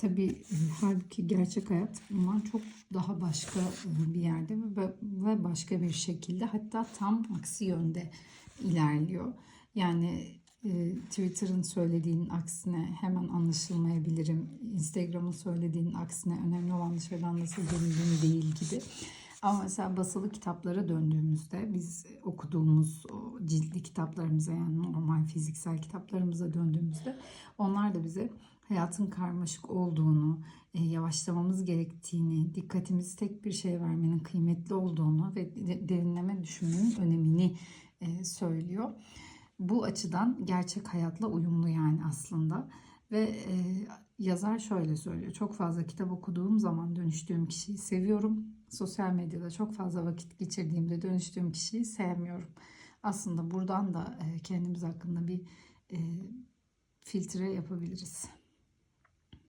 Tabii halbuki gerçek hayat bundan çok daha başka e, bir yerde ve başka bir şekilde hatta tam aksi yönde ilerliyor. Yani e, Twitter'ın söylediğinin aksine hemen anlaşılmayabilirim. Instagram'ın söylediğinin aksine önemli olan dışarıdan nasıl göründüğüm değil gibi. Ama mesela basılı kitaplara döndüğümüzde biz okuduğumuz o ciltli kitaplarımıza yani normal fiziksel kitaplarımıza döndüğümüzde onlar da bize hayatın karmaşık olduğunu, e, yavaşlamamız gerektiğini, dikkatimizi tek bir şeye vermenin kıymetli olduğunu ve de- derinleme düşünmenin önemini e, söylüyor. Bu açıdan gerçek hayatla uyumlu yani aslında. Ve e, yazar şöyle söylüyor. Çok fazla kitap okuduğum zaman dönüştüğüm kişiyi seviyorum. Sosyal medyada çok fazla vakit geçirdiğimde dönüştüğüm kişiyi sevmiyorum. Aslında buradan da e, kendimiz hakkında bir e, filtre yapabiliriz.